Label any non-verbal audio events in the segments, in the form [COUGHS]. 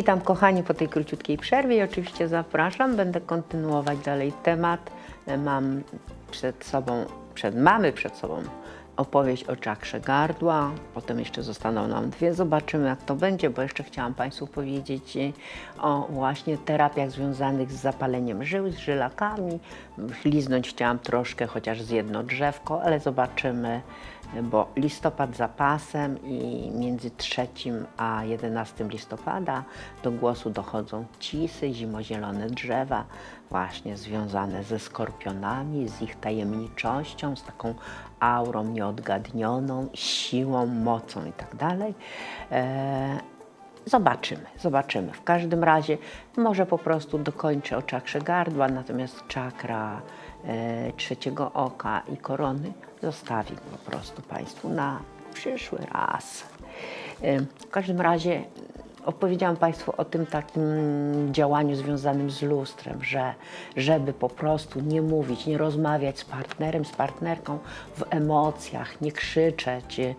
Witam kochani po tej króciutkiej przerwie i oczywiście zapraszam. Będę kontynuować dalej temat. Mam przed sobą, przed, mamy przed sobą opowieść o czakrze gardła. Potem jeszcze zostaną nam dwie. Zobaczymy jak to będzie, bo jeszcze chciałam Państwu powiedzieć o właśnie terapiach związanych z zapaleniem żył, z żylakami. Liznąć chciałam troszkę, chociaż z jedno drzewko, ale zobaczymy bo listopad za pasem i między 3 a 11 listopada do głosu dochodzą cisy, zimozielone drzewa, właśnie związane ze skorpionami, z ich tajemniczością, z taką aurą nieodgadnioną, siłą, mocą i tak Zobaczymy, zobaczymy. W każdym razie może po prostu dokończę o czakrze gardła, natomiast czakra e, trzeciego oka i korony zostawię po prostu Państwu na przyszły raz. E, w każdym razie opowiedziałam Państwu o tym takim działaniu związanym z lustrem, że żeby po prostu nie mówić, nie rozmawiać z partnerem, z partnerką w emocjach, nie krzyczeć, e,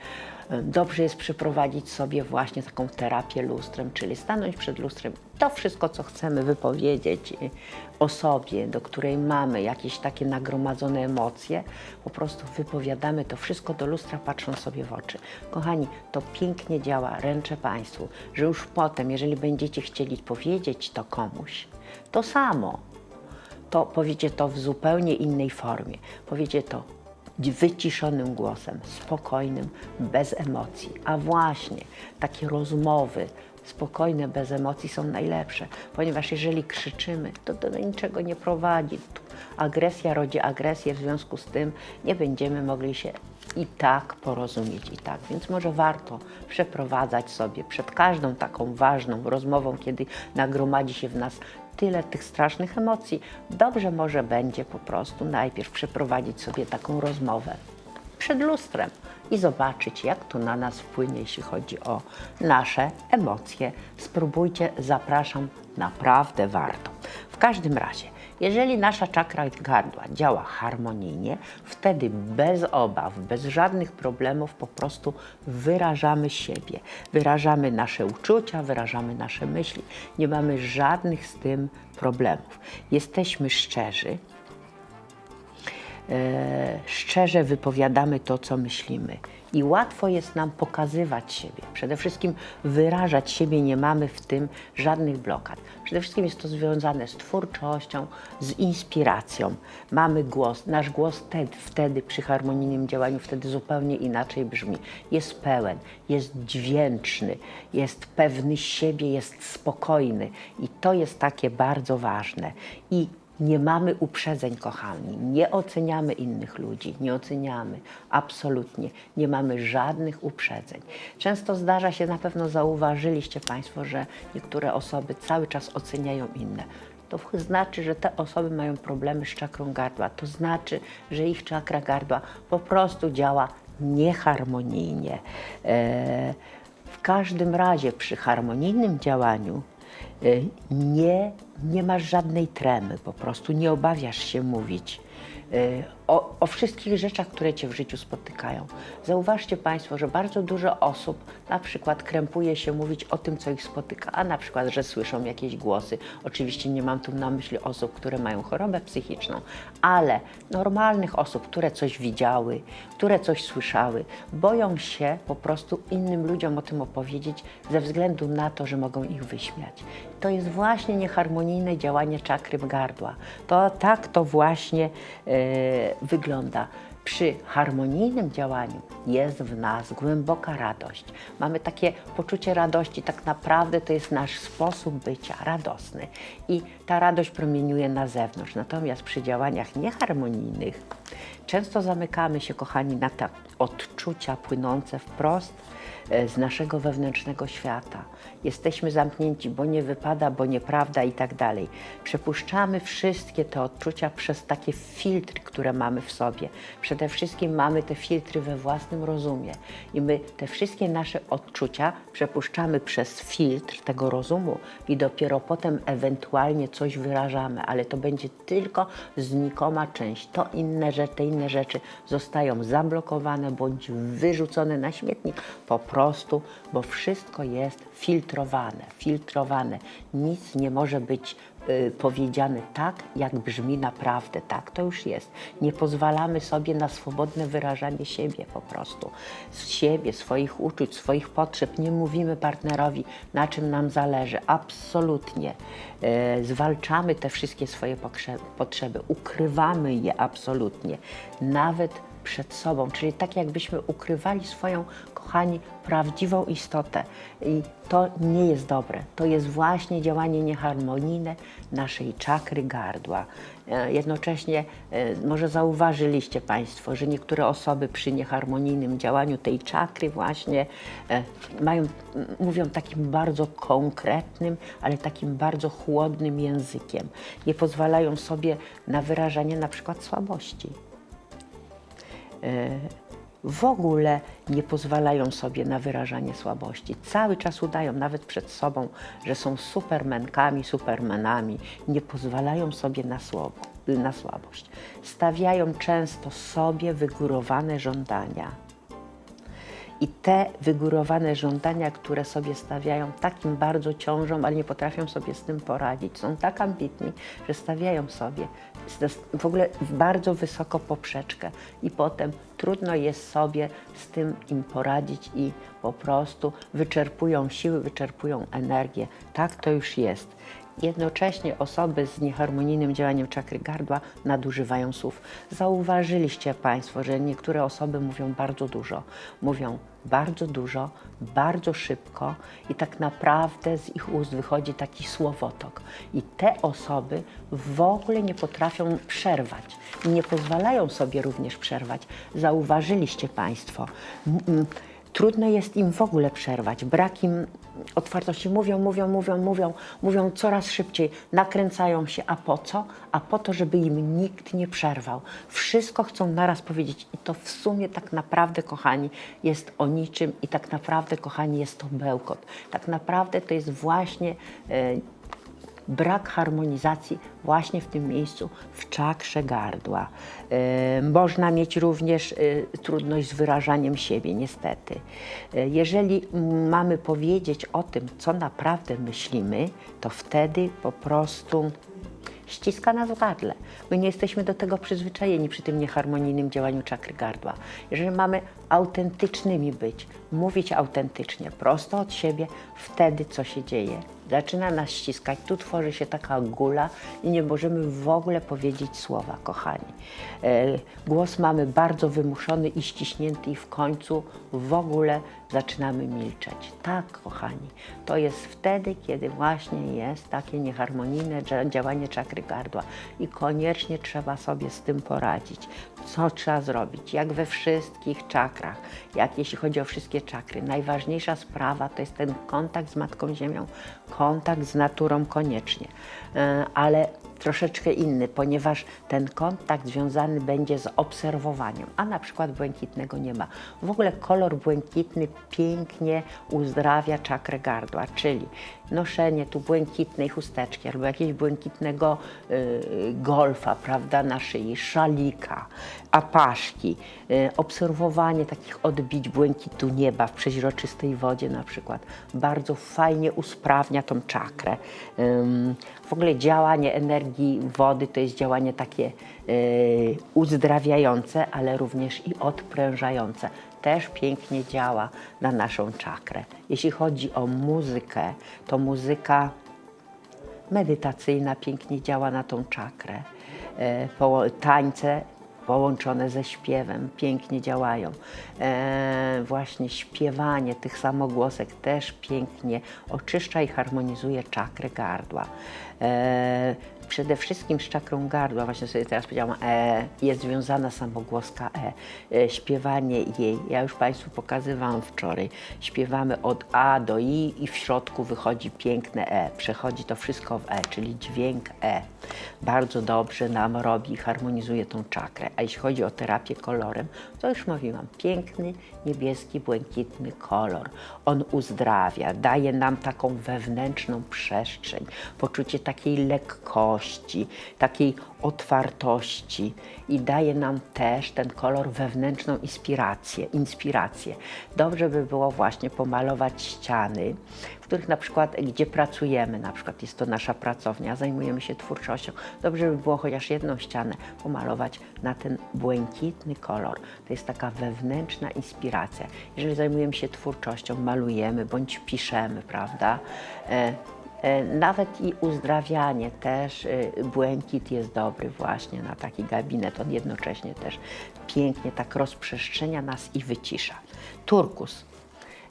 dobrze jest przeprowadzić sobie właśnie taką terapię lustrem, czyli stanąć przed lustrem. To wszystko, co chcemy wypowiedzieć y, osobie, do której mamy jakieś takie nagromadzone emocje, po prostu wypowiadamy to wszystko do lustra, patrząc sobie w oczy. Kochani, to pięknie działa, ręczę Państwu, że już potem, jeżeli będziecie chcieli powiedzieć to komuś, to samo, to powiecie to w zupełnie innej formie. Powiecie to wyciszonym głosem, spokojnym, bez emocji. A właśnie takie rozmowy spokojne, bez emocji są najlepsze, ponieważ jeżeli krzyczymy, to do niczego nie prowadzi. Agresja rodzi agresję, w związku z tym nie będziemy mogli się i tak porozumieć i tak. Więc może warto przeprowadzać sobie przed każdą taką ważną rozmową, kiedy nagromadzi się w nas tyle tych strasznych emocji, dobrze może będzie po prostu najpierw przeprowadzić sobie taką rozmowę przed lustrem i zobaczyć, jak to na nas wpłynie, jeśli chodzi o nasze emocje. Spróbujcie, zapraszam, naprawdę warto. W każdym razie, jeżeli nasza czakra gardła działa harmonijnie, wtedy bez obaw, bez żadnych problemów po prostu wyrażamy siebie, wyrażamy nasze uczucia, wyrażamy nasze myśli. Nie mamy żadnych z tym problemów. Jesteśmy szczerzy, szczerze wypowiadamy to, co myślimy. I łatwo jest nam pokazywać siebie. Przede wszystkim wyrażać siebie, nie mamy w tym żadnych blokad. Przede wszystkim jest to związane z twórczością, z inspiracją. Mamy głos, nasz głos wtedy, wtedy przy harmonijnym działaniu wtedy zupełnie inaczej brzmi. Jest pełen, jest dźwięczny, jest pewny siebie, jest spokojny. I to jest takie bardzo ważne. I nie mamy uprzedzeń, kochani, nie oceniamy innych ludzi, nie oceniamy, absolutnie, nie mamy żadnych uprzedzeń. Często zdarza się, na pewno zauważyliście Państwo, że niektóre osoby cały czas oceniają inne. To znaczy, że te osoby mają problemy z czakrą gardła, to znaczy, że ich czakra gardła po prostu działa nieharmonijnie. E, w każdym razie przy harmonijnym działaniu nie, nie masz żadnej tremy, po prostu nie obawiasz się mówić. Y, o, o wszystkich rzeczach, które cię w życiu spotykają. Zauważcie Państwo, że bardzo dużo osób na przykład krępuje się mówić o tym, co ich spotyka, a na przykład, że słyszą jakieś głosy. Oczywiście nie mam tu na myśli osób, które mają chorobę psychiczną, ale normalnych osób, które coś widziały, które coś słyszały, boją się po prostu innym ludziom o tym opowiedzieć ze względu na to, że mogą ich wyśmiać. To jest właśnie nieharmonijne działanie czakry gardła. To tak to właśnie e, wygląda. Przy harmonijnym działaniu jest w nas głęboka radość. Mamy takie poczucie radości, tak naprawdę to jest nasz sposób bycia radosny i ta radość promieniuje na zewnątrz. Natomiast przy działaniach nieharmonijnych często zamykamy się, kochani, na te odczucia płynące wprost z naszego wewnętrznego świata. Jesteśmy zamknięci, bo nie wypada, bo nieprawda i tak dalej. Przepuszczamy wszystkie te odczucia przez takie filtry, które mamy w sobie. Przede wszystkim mamy te filtry we własnym rozumie i my te wszystkie nasze odczucia przepuszczamy przez filtr tego rozumu i dopiero potem ewentualnie coś wyrażamy, ale to będzie tylko znikoma część. To inne rzeczy, te inne rzeczy zostają zablokowane bądź wyrzucone na śmietnik po prostu, bo wszystko jest filtrowane, filtrowane. Nic nie może być y, powiedziane tak, jak brzmi naprawdę. Tak to już jest. Nie pozwalamy sobie na swobodne wyrażanie siebie po prostu. Z siebie, swoich uczuć, swoich potrzeb. Nie mówimy partnerowi, na czym nam zależy. Absolutnie. E, zwalczamy te wszystkie swoje potrzeby, ukrywamy je absolutnie. Nawet przed sobą, czyli tak jakbyśmy ukrywali swoją, kochani, prawdziwą istotę. I to nie jest dobre. To jest właśnie działanie nieharmonijne naszej czakry gardła. E, Jednocześnie e, może zauważyliście Państwo, że niektóre osoby przy nieharmonijnym działaniu tej czakry właśnie e, mają, mówią takim bardzo konkretnym, ale takim bardzo chłodnym językiem. Nie pozwalają sobie na wyrażanie na przykład słabości w ogóle nie pozwalają sobie na wyrażanie słabości. Cały czas udają, nawet przed sobą, że są supermenkami, supermenami. Nie pozwalają sobie na, słowo, na słabość. Stawiają często sobie wygórowane żądania. I te wygórowane żądania, które sobie stawiają, takim bardzo ciążą, ale nie potrafią sobie z tym poradzić. Są tak ambitni, że stawiają sobie w ogóle bardzo wysoko poprzeczkę i potem trudno jest sobie z tym im poradzić i po prostu wyczerpują siły, wyczerpują energię. Tak to już jest. Jednocześnie osoby z nieharmonijnym działaniem czakry gardła nadużywają słów. Zauważyliście Państwo, że niektóre osoby mówią bardzo dużo. Mówią bardzo dużo, bardzo szybko i tak naprawdę z ich ust wychodzi taki słowotok. I te osoby w ogóle nie potrafią przerwać nie pozwalają sobie również przerwać. Zauważyliście Państwo. Trudno jest im w ogóle przerwać, brak im otwartości. Mówią, mówią, mówią, mówią, mówią coraz szybciej, nakręcają się. A po co? A po to, żeby im nikt nie przerwał. Wszystko chcą naraz powiedzieć i to w sumie tak naprawdę, kochani, jest o niczym i tak naprawdę, kochani, jest to bełkot. Tak naprawdę to jest właśnie e, brak harmonizacji właśnie w tym miejscu, w czakrze gardła. Można mieć również e, trudność z wyrażaniem siebie, niestety. E, jeżeli mamy powiedzieć o tym, co naprawdę myślimy, to wtedy po prostu ściska nas gardle. My nie jesteśmy do tego przyzwyczajeni przy tym nieharmonijnym działaniu czakry gardła. Jeżeli mamy autentycznymi być, mówić autentycznie, prosto od siebie, wtedy co się dzieje? Zaczyna nas ściskać, tu tworzy się taka gula i nie możemy w ogóle powiedzieć słowa, kochani. E, głos mamy bardzo wymuszony i ściśnięty i w końcu w ogóle zaczynamy milczeć. Tak, kochani, to jest wtedy, kiedy właśnie jest takie nieharmonijne dzia- działanie czakry gardła i koniecznie trzeba sobie z tym poradzić. Co trzeba zrobić? Jak we wszystkich czakrach, jak jeśli chodzi o wszystkie czakry, najważniejsza sprawa to jest ten kontakt z Matką Ziemią, kontakt z naturą koniecznie, ale troszeczkę inny, ponieważ ten kontakt związany będzie z obserwowaniem, a na przykład błękitnego nie ma. W ogóle kolor błękitny pięknie uzdrawia czakrę gardła, czyli noszenie tu błękitnej chusteczki albo jakiegoś błękitnego y, golfa, prawda, na szyi, szalika, apaszki, y, obserwowanie takich odbić błękitu nieba w przeźroczystej wodzie na przykład, bardzo fajnie usprawnia tą czakrę. W ogóle działanie energii wody to jest działanie takie y, uzdrawiające, ale również i odprężające. Też pięknie działa na naszą czakrę. Jeśli chodzi o muzykę, to muzyka medytacyjna pięknie działa na tą czakrę. E, tańce połączone ze śpiewem pięknie działają. E, właśnie śpiewanie tych samogłosek też pięknie oczyszcza i harmonizuje czakrę gardła. E, przede wszystkim z czakrą gardła, właśnie sobie teraz powiedziałam, e, jest związana samogłoska e. e. Śpiewanie jej, ja już Państwu pokazywałam wczoraj, śpiewamy od A do I i w środku wychodzi piękne E. Przechodzi to wszystko w E, czyli dźwięk E. Bardzo dobrze nam robi, harmonizuje tą czakrę. A jeśli chodzi o terapię kolorem, to już mówiłam, piękny, niebieski, błękitny kolor. On uzdrawia, daje nam taką wewnętrzną przestrzeń, poczucie takiej lekkości, takiej otwartości i daje nam też ten kolor wewnętrzną inspirację. inspirację. Dobrze by było właśnie pomalować ściany, których na przykład, gdzie pracujemy, na przykład jest to nasza pracownia, zajmujemy się twórczością, dobrze by było chociaż jedną ścianę pomalować na ten błękitny kolor. To jest taka wewnętrzna inspiracja. Jeżeli zajmujemy się twórczością, malujemy bądź piszemy, prawda? E, E, Nawet i uzdrawianie też, e, błękit jest dobry właśnie na taki gabinet. On jednocześnie też pięknie tak rozprzestrzenia nas i wycisza. Turkus.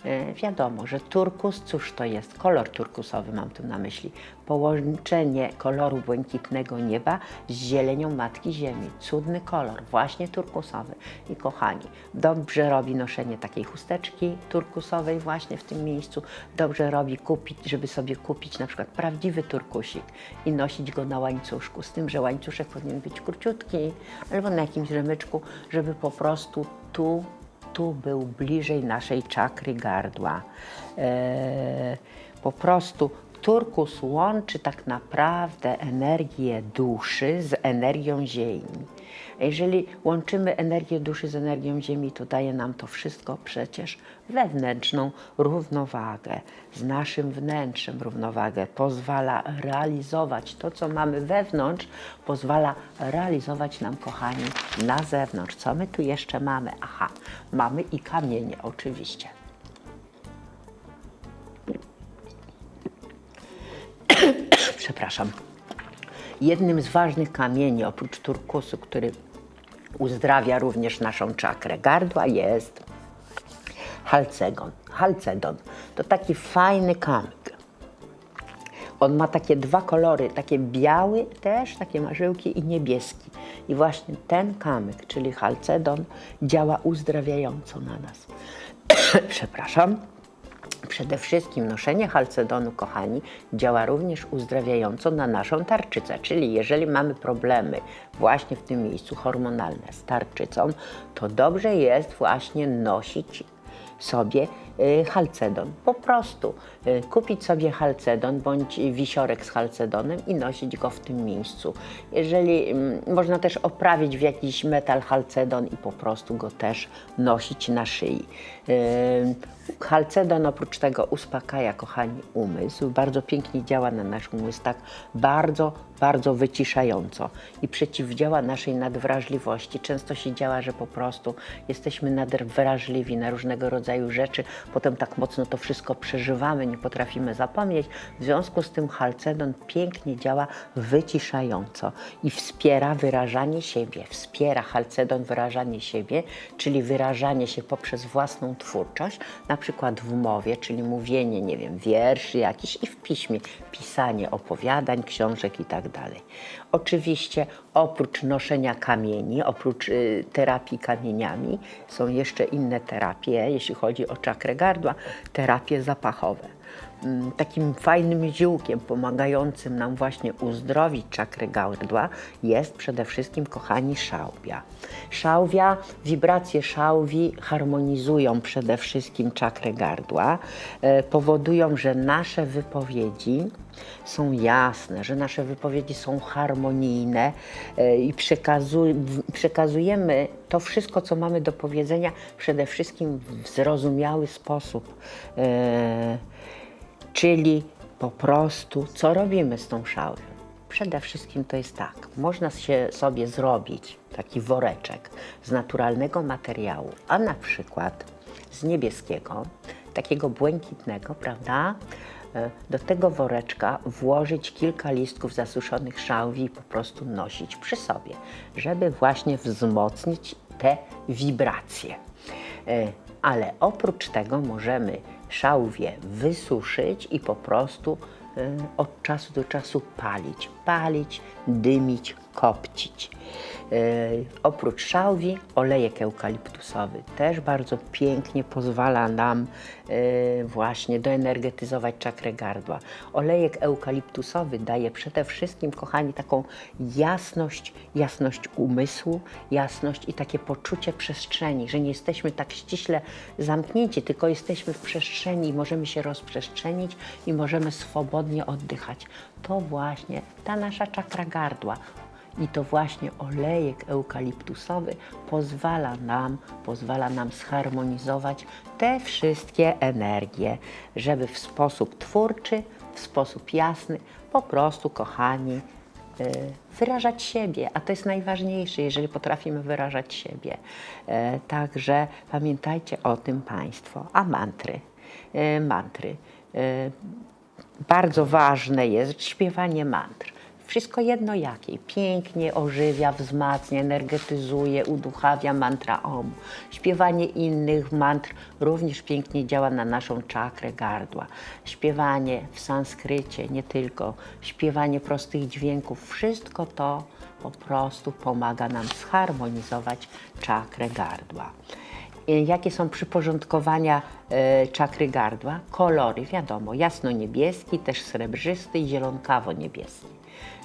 E, Wiadomo, że turkus, cóż to jest? Kolor turkusowy mam tu na myśli. Połączenie koloru błękitnego nieba z zielenią Matki Ziemi. Cudny kolor, właśnie turkusowy. I kochani, dobrze robi noszenie takiej chusteczki turkusowej właśnie w tym miejscu. Dobrze robi kupić, żeby sobie kupić na przykład prawdziwy turkusik i nosić go na łańcuszku. Z tym, że łańcuszek powinien być króciutki albo na jakimś rzemyczku, żeby po prostu tu tu był bliżej naszej czakry gardła. E, po prostu turkus łączy tak naprawdę energię duszy z energią ziemi. Jeżeli łączymy energię duszy z energią ziemi, to daje nam to wszystko przecież wewnętrzną równowagę, z naszym wnętrzem równowagę, pozwala realizować to, co mamy wewnątrz, pozwala realizować nam, kochani, na zewnątrz. Co my tu jeszcze mamy? Aha, mamy i kamienie oczywiście. Przepraszam. Jednym z ważnych kamieni, oprócz turkusu, który uzdrawia również naszą czakrę gardła, jest halcegon. Halcedon to taki fajny kamyk. On ma takie dwa kolory, takie biały też, takie marzyłki i niebieski. I właśnie ten kamyk, czyli halcedon, działa uzdrawiająco na nas. [COUGHS] Przepraszam. Przede wszystkim noszenie halcedonu, kochani, działa również uzdrawiająco na naszą tarczycę, czyli jeżeli mamy problemy właśnie w tym miejscu hormonalne z tarczycą, to dobrze jest właśnie nosić sobie halcedon. Po prostu y, kupić sobie halcedon bądź wisiorek z halcedonem i nosić go w tym miejscu. Jeżeli mm, można też oprawić w jakiś metal halcedon i po prostu go też nosić na szyi. Y, Halcedon oprócz tego uspokaja, kochani, umysł. Bardzo pięknie działa na nasz umysł, tak bardzo, bardzo wyciszająco i przeciwdziała naszej nadwrażliwości. Często się działa, że po prostu jesteśmy nadwrażliwi na różnego rodzaju rzeczy, potem tak mocno to wszystko przeżywamy, nie potrafimy zapomnieć. W związku z tym halcedon pięknie działa wyciszająco i wspiera wyrażanie siebie. Wspiera halcedon wyrażanie siebie, czyli wyrażanie się poprzez własną twórczość, na przykład w mowie, czyli mówienie, nie wiem, wierszy jakiś i w piśmie, pisanie opowiadań, książek i tak dalej. Oczywiście oprócz noszenia kamieni, oprócz y, terapii kamieniami, są jeszcze inne terapie, jeśli chodzi o czakrę gardła, terapie zapachowe. Mm, Takim fajnym ziółkiem pomagającym nam właśnie uzdrowić czakrę gardła jest przede wszystkim, kochani, szałwia. Szałwia, wibracje szałwi harmonizują przede wszystkim czakrę gardła, e, powodują, że nasze wypowiedzi są jasne, że nasze wypowiedzi są harmonijne e, i przekazujemy to wszystko, co mamy do powiedzenia, przede wszystkim w zrozumiały sposób. Czyli po prostu, co robimy z tą szałwią? Przede wszystkim to jest tak, można się sobie zrobić taki woreczek z naturalnego materiału, a na przykład z niebieskiego, takiego błękitnego, prawda? E, Do tego woreczka włożyć kilka listków zasuszonych szałwi i po prostu nosić przy sobie, żeby właśnie wzmocnić te wibracje. E, Ale oprócz tego możemy szałwię wysuszyć i po prostu e, od czasu do czasu palić. Palić, dymić, kopcić. Yy, oprócz szałwi, olejek eukaliptusowy też bardzo pięknie pozwala nam yy, właśnie doenergetyzować czakrę gardła. Olejek eukaliptusowy daje przede wszystkim, kochani, taką jasność, jasność umysłu, jasność i takie poczucie przestrzeni, że nie jesteśmy tak ściśle zamknięci, tylko jesteśmy w przestrzeni i możemy się rozprzestrzenić i możemy swobodnie oddychać. To właśnie ta nasza czakra gardła. I to właśnie olejek eukaliptusowy pozwala nam, pozwala nam zharmonizować te wszystkie energie, żeby w sposób twórczy, w sposób jasny, po prostu, kochani, y, wyrażać siebie, a to jest najważniejsze, jeżeli potrafimy wyrażać siebie. E, Także pamiętajcie o tym Państwo. A mantry, e, mantry. E, Bardzo ważne jest śpiewanie mantr. Wszystko jedno jakiej. Pięknie ożywia, wzmacnia, energetyzuje, uduchawia mantra OM. Śpiewanie innych mantr również pięknie działa na naszą czakrę gardła. Śpiewanie w sanskrycie, nie tylko. Śpiewanie prostych dźwięków. Wszystko to po prostu pomaga nam zharmonizować czakrę gardła. Y, Jakie są przyporządkowania e, czakry gardła? Kolory, wiadomo, jasno-niebieski, też srebrzysty i zielonkawo-niebieski.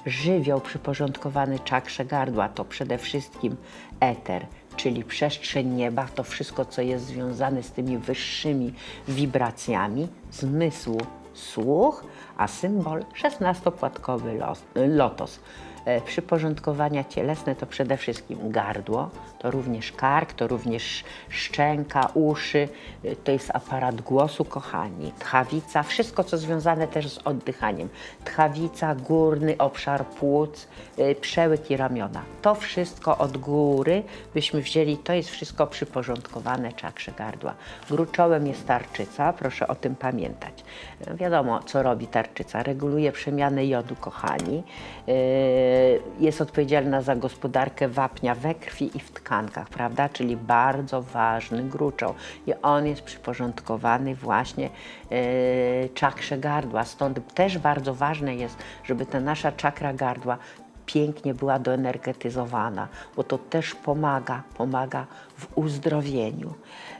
Żywioł przyporządkowany czakrze gardła to przede wszystkim eter, czyli przestrzeń nieba, to wszystko, co jest związane z tymi wyższymi wibracjami, zmysłu słuch, a symbol 16-płatkowy los, lotos. E, Przyporządkowania cielesne to przede wszystkim gardło, to również kark, to również szczęka, uszy, e, to jest aparat głosu, kochani, tchawica, wszystko co związane też z oddychaniem. Tchawica, górny obszar płuc, e, przełyk i ramiona. To wszystko od góry byśmy wzięli, to jest wszystko przyporządkowane czakrze gardła. Gruczołem jest tarczyca, proszę o tym pamiętać. Wiadomo, co robi tarczyca. Reguluje przemianę jodu, kochani. E, Jest odpowiedzialna za gospodarkę wapnia we krwi i w tkankach, prawda? Czyli bardzo ważny gruczoł. I on jest przyporządkowany właśnie e, czakrze gardła. Stąd też bardzo ważne jest, żeby ta nasza czakra gardła pięknie była doenergetyzowana, bo to też pomaga, pomaga w uzdrowieniu.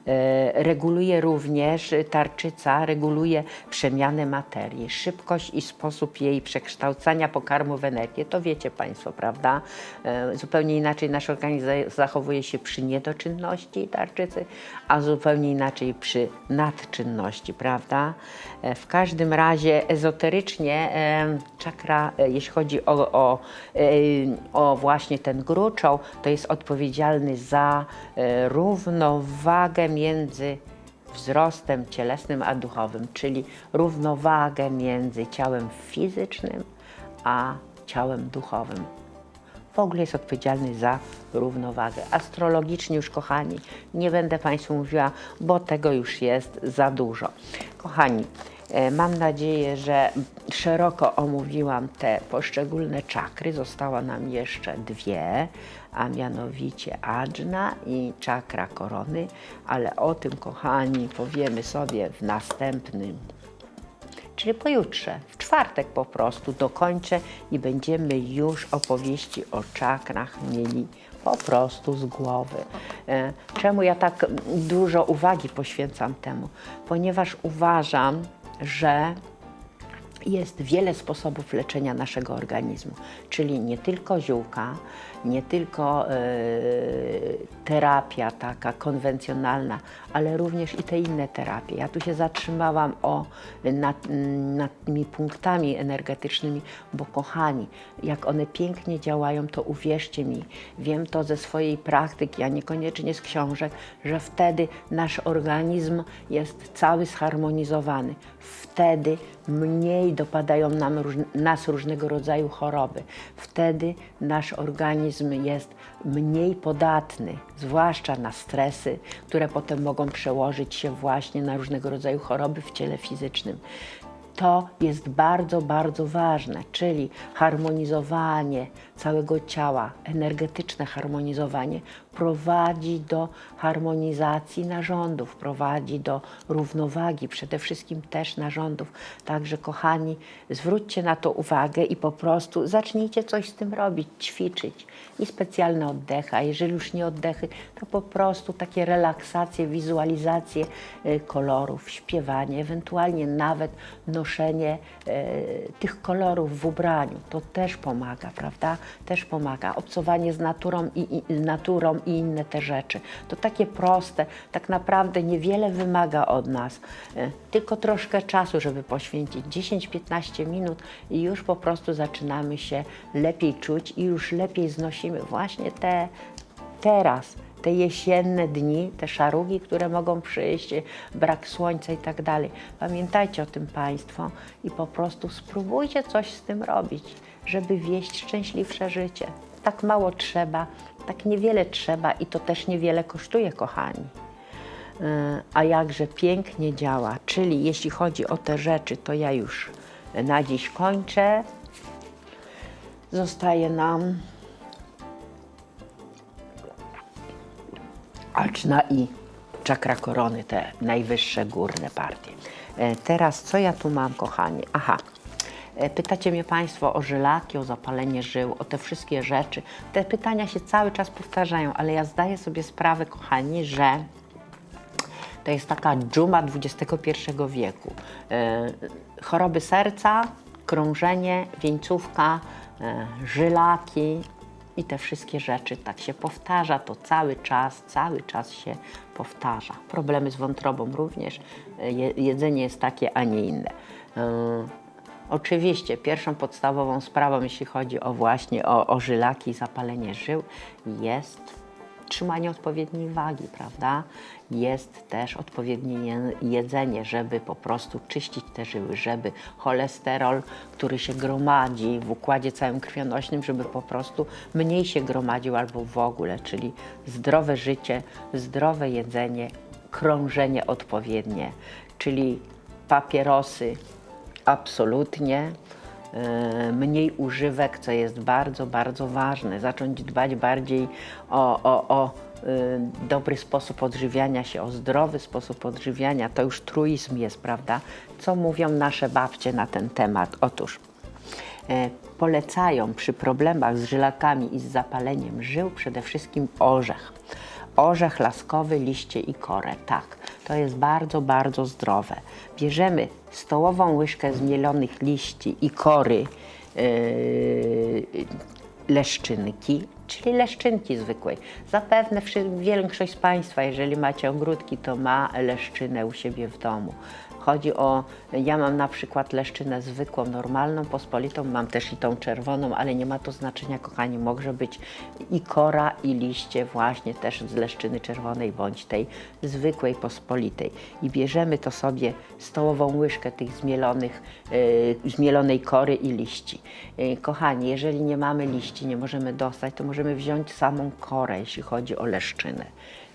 E, reguluje również tarczyca, reguluje przemianę materii, szybkość i sposób jej przekształcania pokarmu w energię. To wiecie Państwo, prawda? E, zupełnie inaczej nasz organizm za- zachowuje się przy niedoczynności tarczycy, a zupełnie inaczej przy nadczynności, prawda? E, w każdym razie ezoterycznie czakra, jeśli chodzi o, o, o właśnie ten gruczoł, to jest odpowiedzialny za równowagę między wzrostem cielesnym a duchowym, czyli równowagę między ciałem fizycznym a ciałem duchowym. W ogóle jest odpowiedzialny za równowagę. Astrologicznie już, kochani, nie będę Państwu mówiła, bo tego już jest za dużo. Kochani, e, mam nadzieję, że szeroko omówiłam te poszczególne czakry. Została nam jeszcze dwie, a mianowicie Adżna i czakra korony, ale o tym, kochani, powiemy sobie w następnym czyli pojutrze, w czwartek po prostu dokończę i będziemy już opowieści o czakrach mieli po prostu z głowy. E, Czemu ja tak dużo uwagi poświęcam temu? Ponieważ uważam, że jest wiele sposobów leczenia naszego organizmu, czyli nie tylko ziółka, nie tylko e, terapia taka konwencjonalna, ale również i te inne terapie. Ja tu się zatrzymałam o, nad, nad tymi punktami energetycznymi, bo kochani, jak one pięknie działają, to uwierzcie mi, wiem to ze swojej praktyki, a niekoniecznie z książek, że wtedy nasz organizm jest cały zharmonizowany. Wtedy mniej dopadają nam, nas różnego rodzaju choroby. Wtedy nasz organizm jest mniej podatny, zwłaszcza na stresy, które potem mogą przełożyć się właśnie na różnego rodzaju choroby w ciele fizycznym. To jest bardzo, bardzo ważne, czyli harmonizowanie całego ciała, energetyczne harmonizowanie prowadzi do harmonizacji narządów, prowadzi do równowagi, przede wszystkim też narządów. Także kochani, zwróćcie na to uwagę i po prostu zacznijcie coś z tym robić, ćwiczyć i specjalne oddechy, a jeżeli już nie oddechy, to po prostu takie relaksacje, wizualizacje e, kolorów, śpiewanie, ewentualnie nawet noszenie e, tych kolorów w ubraniu. To też pomaga, prawda? Też pomaga. Obcowanie z naturą i, i, naturą i inne te rzeczy. To takie proste, tak naprawdę niewiele wymaga od nas. E, Tylko troszkę czasu, żeby poświęcić 10-15 minut i już po prostu zaczynamy się lepiej czuć i już lepiej znosimy właśnie te teraz, te jesienne dni, te szarugi, które mogą przyjść, brak słońca i tak dalej. Pamiętajcie o tym Państwo i po prostu spróbujcie coś z tym robić, żeby wieść szczęśliwsze życie. Tak mało trzeba, tak niewiele trzeba i to też niewiele kosztuje, kochani. Yy, A jakże pięknie działa, czyli jeśli chodzi o te rzeczy, to ja już na dziś kończę. Zostaje nam Aczna i czakra korony, te najwyższe górne partie. E, Teraz co ja tu mam, kochani? Aha, e, pytacie mnie Państwo o żylaki, o zapalenie żył, o te wszystkie rzeczy. Te pytania się cały czas powtarzają, ale ja zdaję sobie sprawę, kochani, że to jest taka dżuma XXI wieku. E, choroby serca, krążenie, wieńcówka, żylaki i te wszystkie rzeczy. Tak się powtarza to cały czas, cały czas się powtarza. Problemy z wątrobą również. E, je, jedzenie jest takie, a nie inne. E, Oczywiście pierwszą podstawową sprawą, jeśli chodzi o właśnie o, o żylaki i zapalenie żył, jest trzymanie odpowiedniej wagi, prawda? Jest też odpowiednie je- jedzenie, żeby po prostu czyścić te żyły, żeby cholesterol, który się gromadzi w układzie całym krwionośnym, żeby po prostu mniej się gromadził albo w ogóle, czyli zdrowe życie, zdrowe jedzenie, krążenie odpowiednie, czyli papierosy, absolutnie. E, Mniej używek, co jest bardzo, bardzo ważne. Zacząć dbać bardziej o, o, o dobry sposób odżywiania się, o zdrowy sposób odżywiania. To już truizm jest, prawda? Co mówią nasze babcie na ten temat? Otóż e, polecają przy problemach z żylakami i z zapaleniem żył przede wszystkim orzech. Orzech laskowy, liście i korę. Tak, to jest bardzo, bardzo zdrowe. Bierzemy stołową łyżkę zmielonych liści i kory yy, leszczynki, czyli leszczynki zwykłej. Zapewne większość z Państwa, jeżeli macie ogródki, to ma leszczynę u siebie w domu. Chodzi o, ja mam na przykład leszczynę zwykłą, normalną, pospolitą, mam też i tą czerwoną, ale nie ma to znaczenia, kochani, może być i kora, i liście właśnie też z leszczyny czerwonej, bądź tej zwykłej, pospolitej. I bierzemy to sobie stołową łyżkę tych zmielonych, yy, zmielonej kory i liści. Yy, kochani, jeżeli nie mamy liści, nie możemy dostać, to możemy wziąć samą korę, jeśli chodzi o leszczynę.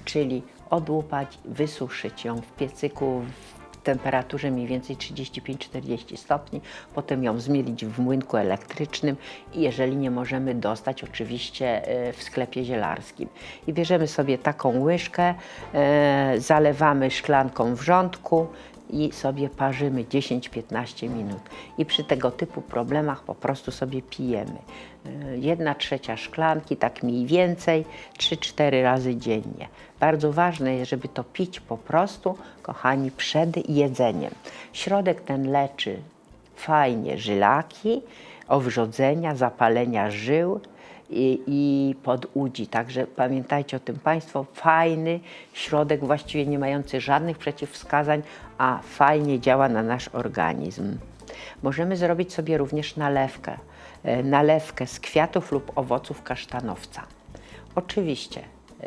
Czyli odłupać, wysuszyć ją w piecyku, w temperaturze mniej więcej 35-40 stopni, potem ją zmielić w młynku elektrycznym i jeżeli nie możemy dostać, oczywiście e, w sklepie zielarskim. I bierzemy sobie taką łyżkę, e, zalewamy szklanką wrzątku i sobie parzymy 10-15 minut. I przy tego typu problemach po prostu sobie pijemy. E, Jedna trzecia szklanki, tak mniej więcej, 3-4 razy dziennie. Bardzo ważne jest, żeby to pić po prostu, kochani, przed jedzeniem. Środek ten leczy fajnie żylaki, owrzodzenia, zapalenia żył i, i podudzi. Także pamiętajcie o tym Państwo. Fajny środek, właściwie nie mający żadnych przeciwwskazań, a fajnie działa na nasz organizm. Możemy zrobić sobie również nalewkę. E, Nalewkę z kwiatów lub owoców kasztanowca. Oczywiście e,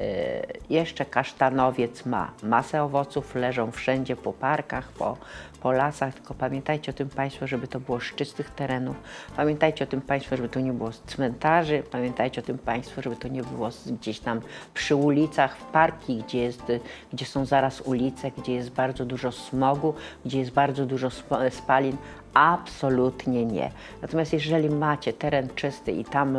jeszcze kasztanowiec ma masę owoców, leżą wszędzie po parkach, po, po lasach, tylko pamiętajcie o tym Państwo, żeby to było z czystych terenów. Pamiętajcie o tym Państwo, żeby to nie było z cmentarzy. Pamiętajcie o tym Państwo, żeby to nie było gdzieś tam przy ulicach, w parki, gdzie, jest, gdzie są zaraz ulice, gdzie jest bardzo dużo smogu, gdzie jest bardzo dużo spalin, Absolutnie nie. Natomiast jeżeli macie teren czysty i tam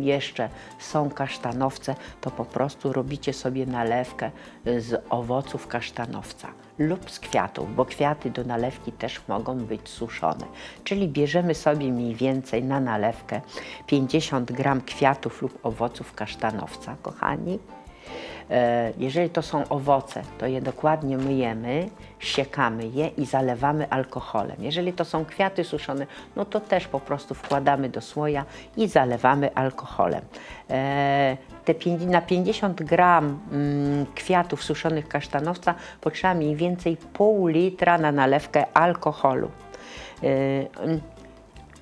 jeszcze są kasztanowce, to po prostu robicie sobie nalewkę y, z owoców kasztanowca lub z kwiatów, bo kwiaty do nalewki też mogą być suszone. Czyli bierzemy sobie mniej więcej na nalewkę 50 gram kwiatów lub owoców kasztanowca, kochani. E, Jeżeli to są owoce, to je dokładnie myjemy, siekamy je i zalewamy alkoholem. Jeżeli to są kwiaty suszone, no to też po prostu wkładamy do słoja i zalewamy alkoholem. E, Te na 50 gram mm, kwiatów suszonych kasztanowca potrzeba mniej więcej pół litra na nalewkę alkoholu.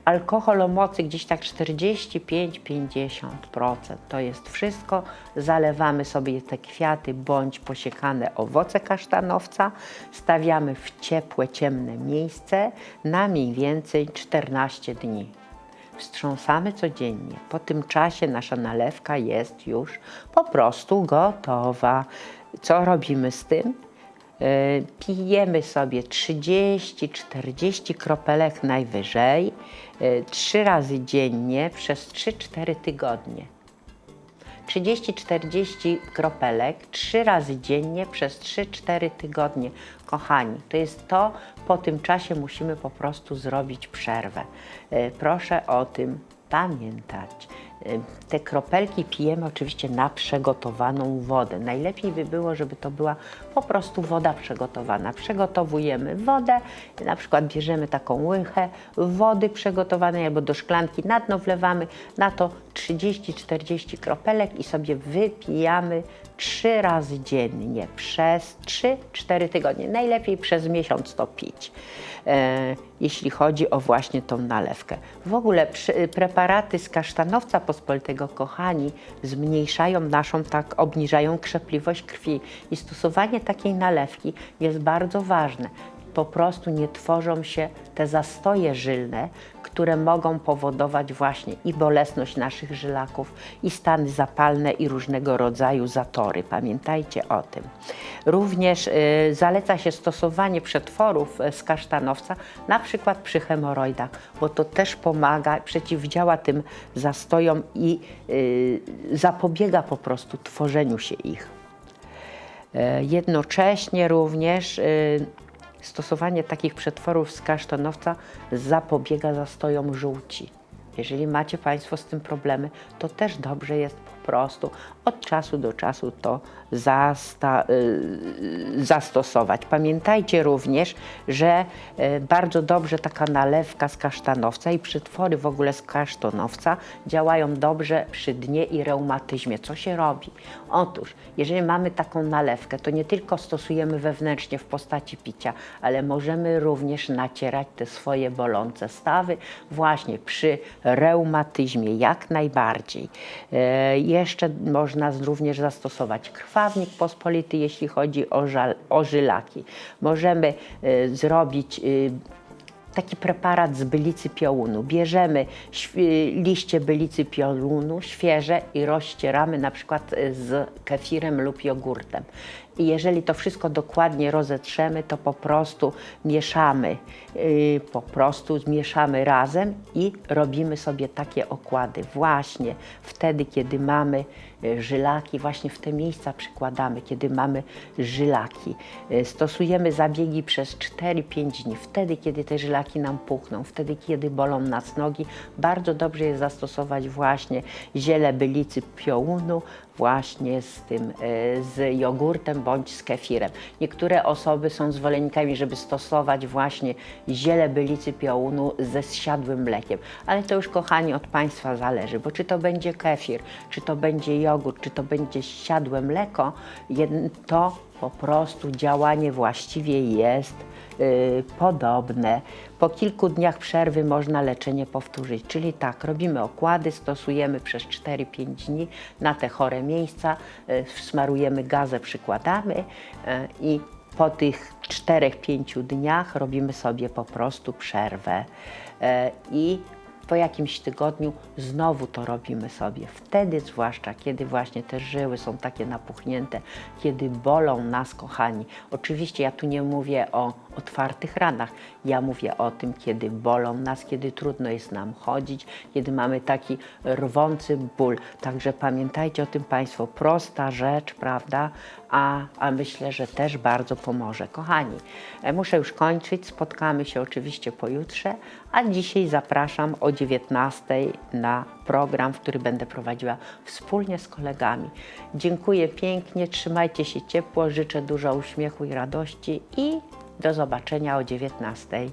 Alkohol o mocy gdzieś tak 45-50%. To jest wszystko. Zalewamy sobie te kwiaty bądź posiekane owoce kasztanowca. Stawiamy w ciepłe, ciemne miejsce na mniej więcej 14 dni. Wstrząsamy codziennie. Po tym czasie nasza nalewka jest już po prostu gotowa. Co robimy z tym? E, Pijemy sobie 30-40 kropelek najwyżej, e, trzy razy dziennie przez 3-4 tygodnie. 30-40 kropelek trzy razy dziennie przez 3-4 tygodnie. Kochani, to jest to, po tym czasie musimy po prostu zrobić przerwę. E, Proszę o tym pamiętać. Te kropelki pijemy oczywiście na przygotowaną wodę. Najlepiej by było, żeby to była po prostu woda przygotowana. Przygotowujemy wodę, na przykład bierzemy taką łychę wody przygotowanej albo do szklanki, na dno wlewamy, na to 30-40 kropelek i sobie wypijamy trzy razy dziennie przez 3-4 tygodnie. Najlepiej przez miesiąc to pić, e, jeśli chodzi o właśnie tą nalewkę. W ogóle preparaty z kasztanowca pospolitego, kochani, zmniejszają naszą, tak obniżają krzepliwość krwi i stosowanie takiej nalewki jest bardzo ważne po prostu nie tworzą się te zastoje żylne, które mogą powodować właśnie i bolesność naszych żylaków, i stany zapalne, i różnego rodzaju zatory. Pamiętajcie o tym. Również y, zaleca się stosowanie przetworów y, z kasztanowca, na przykład przy hemoroidach, bo to też pomaga, przeciwdziała tym zastojom i y, zapobiega po prostu tworzeniu się ich. E, Jednocześnie również y, stosowanie takich przetworów z kasztanowca zapobiega zastojom żółci. Jeżeli macie Państwo z tym problemy, to też dobrze jest prostu od czasu do czasu to y, zastosować. Pamiętajcie również, że y, bardzo dobrze taka nalewka z kasztanowca i przetwory w ogóle z kasztanowca działają dobrze przy dnie i reumatyzmie. Co się robi? Otóż, jeżeli mamy taką nalewkę, to nie tylko stosujemy wewnętrznie w postaci picia, ale możemy również nacierać te swoje bolące stawy właśnie przy reumatyzmie, jak najbardziej. E, jeszcze można również zastosować krwawnik pospolity, jeśli chodzi o, żal, o żylaki. Możemy e, zrobić y, taki preparat z bylicy piołunu. Bierzemy świ- liście bylicy piołunu świeże i rozcieramy na przykład y, z kefirem lub jogurtem. I jeżeli to wszystko dokładnie rozetrzemy, to po prostu mieszamy, y, po prostu zmieszamy razem i robimy sobie takie okłady. Właśnie wtedy, kiedy mamy y, żylaki, właśnie w te miejsca przykładamy, kiedy mamy żylaki. Y, Stosujemy zabiegi przez 4-5 dni, wtedy, kiedy te żylaki nam puchną, wtedy, kiedy bolą nas nogi. Bardzo dobrze jest zastosować właśnie ziele bylicy piołunu, właśnie z tym, e, z jogurtem bądź z kefirem. Niektóre osoby są zwolennikami, żeby stosować właśnie ziele bylicy piołunu ze zsiadłym mlekiem, ale to już kochani od Państwa zależy, bo czy to będzie kefir, czy to będzie jogurt, czy to będzie zsiadłe mleko, to po prostu działanie właściwie jest podobne. Po kilku dniach przerwy można leczenie powtórzyć, czyli tak, robimy okłady, stosujemy przez 4-5 dni na te chore miejsca, y, smarujemy gazę, przykładamy y, i po tych 4-5 dniach robimy sobie po prostu przerwę. Y, I po jakimś tygodniu znowu to robimy sobie. Wtedy zwłaszcza, kiedy właśnie te żyły są takie napuchnięte, kiedy bolą nas, kochani. Oczywiście ja tu nie mówię o otwartych ranach. Ja mówię o tym, kiedy bolą nas, kiedy trudno jest nam chodzić, kiedy mamy taki rwący ból. Także pamiętajcie o tym Państwo, prosta rzecz, prawda? A, a myślę, że też bardzo pomoże. Kochani, e, muszę już kończyć. Spotkamy się oczywiście pojutrze, a dzisiaj zapraszam o 19 na program, który będę prowadziła wspólnie z kolegami. Dziękuję pięknie, trzymajcie się ciepło, życzę dużo uśmiechu i radości i do zobaczenia o 19.